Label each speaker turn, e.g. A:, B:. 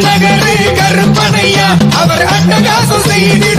A: நகரு கருப்பனையா?
B: அவர்
A: அட்டகாசம் செய்து